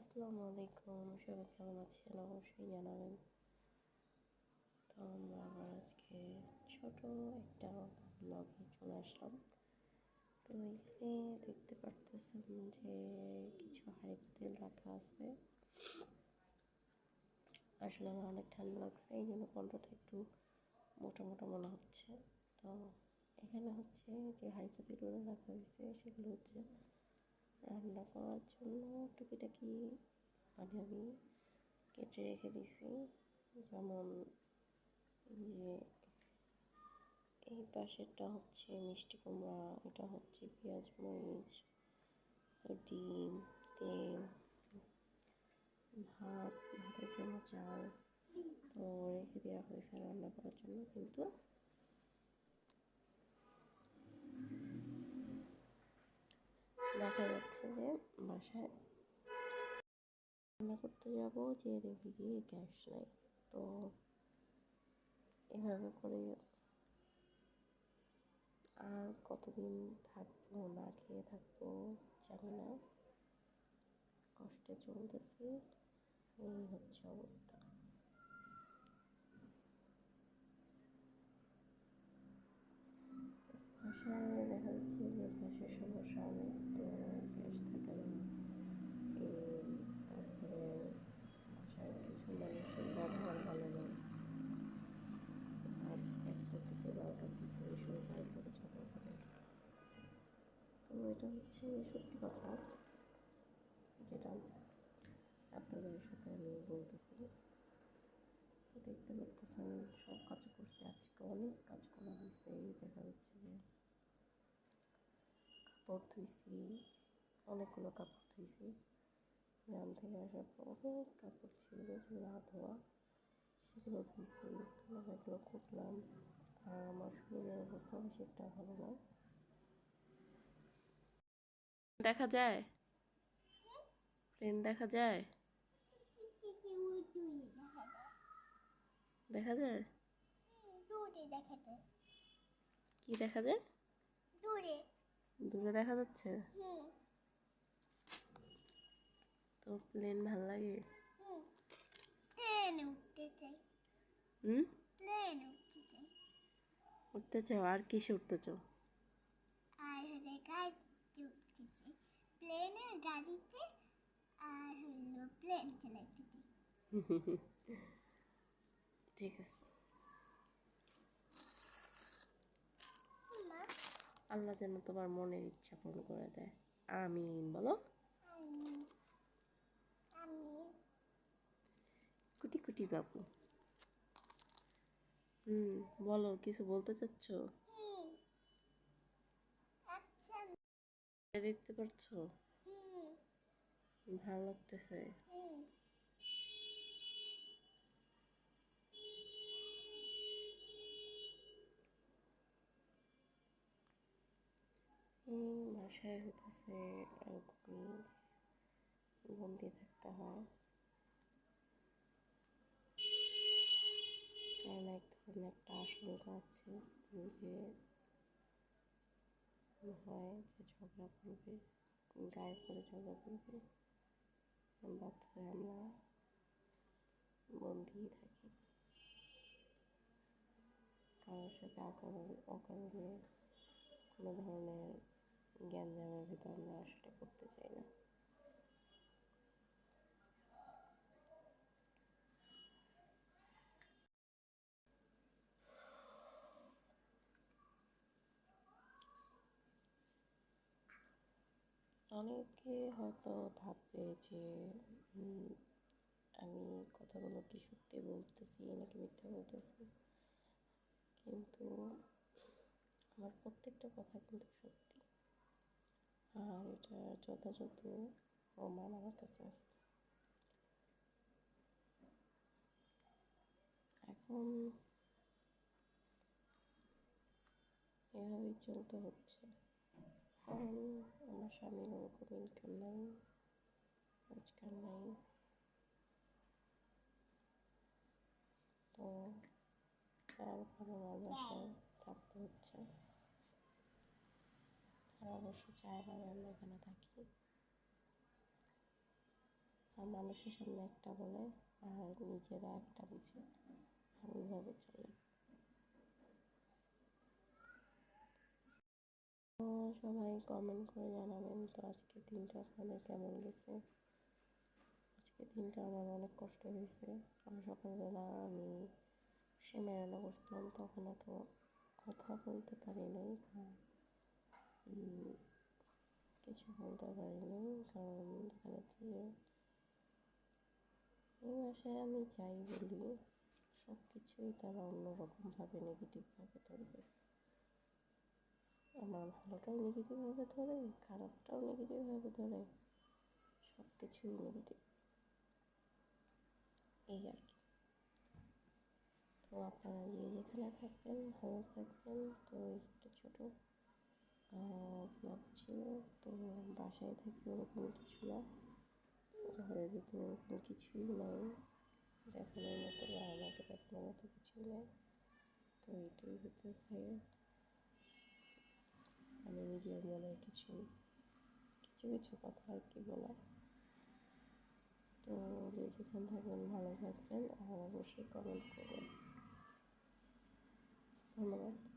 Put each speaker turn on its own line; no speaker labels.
আসসালামু আলাইকুম, সবাই কেমন আছেন? অবশ্যই জানাবেন। তো আমরা আবার আজকে ছোট একটা ব্লগে চলে আসলাম। তো এখানে দেখতে পারতেছেন যে কিছু হাঁড়ি তেল রাখা আছে। আসলে আমার অনেক ঠান্ডা লাগছে, এই জন্য কণ্ঠটা একটু মোটা মোটা মনে হচ্ছে। তো এখানে হচ্ছে যে হাঁড়ি পাতিলগুলো রাখা হয়েছে, সেগুলো হচ্ছে রান্না করার জন্য টুকিটাকি মানে আমি কেটে রেখে দিছি যেমন যে এই পাশেরটা হচ্ছে মিষ্টি কুমড়া, এটা হচ্ছে পেঁয়াজ মরিচ, তো ডিম, তেল, ভাত, ভাতের জন্য চাল, তো রেখে দেওয়া হয়েছে রান্না করার জন্য। কিন্তু দেখা যাচ্ছে যে বাসায় রান্না করতে যাব যে দেখি গিয়ে গ্যাস নাই। তো এভাবে করে আর কতদিন থাকব, না খেয়ে থাকব জানি না। কষ্টে চলতেছি, এই হচ্ছে অবস্থা। বাসায় দেখা যাচ্ছে যে গ্যাসের সমস্যা অনেক, তো গ্যাস থাকে না তারপরে বাসায় কিছু মানুষের ব্যবহার ভালো না। রাত একটার দিকে বারোটার দিকে এসে গায়ে করে ঝগড়া করে। তো এটা হচ্ছে সত্যি কথা, যেটা আপনাদের সাথে আমি বলতেছি। তো দেখতে পারতেছেন, সব কাজ করছে, আজকে অনেক কাজ করা হয়েছে দেখা যাচ্ছে যে কাপড় ধুইছি অনেকগুলো কাপড় ধুইছি। গ্রাম থেকে আসার পর অনেক কাপড় ছিল যেগুলো না ধোয়া সেগুলো ধুইছি সেগুলো কুটলাম আর আমার শরীরের অবস্থা বেশি একটা ভালো না। দেখা যায়? প্লেন দেখা যায়? দেখা যায়?
দূরে দেখা যায়।
কি দেখা যায়?
দূরে।
দূরে দেখা যাচ্ছে? তো প্লেন ভালো লাগে?
হুম? উঠতে
চাও? আর কিসে উঠতে চাও?
আর হলে গাড়িতে উঠতে চাই প্লেনের গাড়িতে আর হলো প্লেন চালাইতে চাই
ঠিক আছে। আল্লাহ যেন তোমার মনের ইচ্ছা পূরণ করে দেয়। আমিন, বলো। কুটি কুটি বাবু। হুম, বলো, কিছু বলতে চাচ্ছ? দেখতে পারছ? ভালো লাগতেছে। বাসায় হতেছে এরকমই বন্দি থাকতে হয়। কারণ এক ধরনের একটা আশঙ্কা আছে যে হয় যে ঝগড়া করবে, গায়ে করে ঝগড়া করবে। হয়ে আমরা বন্দিই থাকি। কারোর সাথে অকারণে কোনো ধরনের জ্ঞানজামের ভিতর আমরা আসলে করতে চাই না। অনেকে হয়তো ভাববে যে আমি কথাগুলো কি সত্যি বলতেছি নাকি মিথ্যা বলতেছি? কিন্তু আমার প্রত্যেকটা কথা কিন্তু যথাযথ প্রমাণ আমার কাছে আছে। এখন এভাবেই চলতে হচ্ছে। কারণ আমার স্বামীর ওরকম ইনকাম নাই, রোজগার নাই। তো তার ভালো বাসায় থাকতে হচ্ছে। তারা অবশ্য চায় না যে আমরা এখানে থাকি। আর মানুষের সামনে একটা বলে, আর নিজেরা একটা বুঝে আর ওইভাবে চলে। সবাই কমেন্ট করে জানাবেন, তো আজকে দিনটা আপনাদের কেমন গেছে? আজকে দিনটা আমার অনেক কষ্ট হয়েছে। আর সকালবেলা আমি সেমাই রান্না করছিলাম তখন অত কথা বলতে পারি নাই। কিছু বলতে পারিনি, কারণ দেখা যাচ্ছে যে এই মাসে আমি যাই বলি সব কিছুই তারা অন্যরকমভাবে নেগেটিভভাবে ধরবে। আমার ভালোটাও নেগেটিভভাবে ধরে, খারাপটাও নেগেটিভভাবে ধরে সব কিছুই নেগেটিভ এই আর কি। তো আপনারা যে যেখানে থাকবেন, ভালো থাকবেন, তো একটা ছোটো ছিল, তো বাসায় থাকি ওরকম কিছু না। ঘরের ভিতরে ওরকম কিছুই নাই। দেখানোর মতো বা আমাকে দেখানোর মতো কিছুই নাই। তো এটাই হতেছে মানে নিজের মনের কিছু কিছু কিছু কথা আর কি বলা তো যে যেখানে থাকবেন ভালো থাকবেন আর অবশ্যই কমেন্ট করবেন। ধন্যবাদ।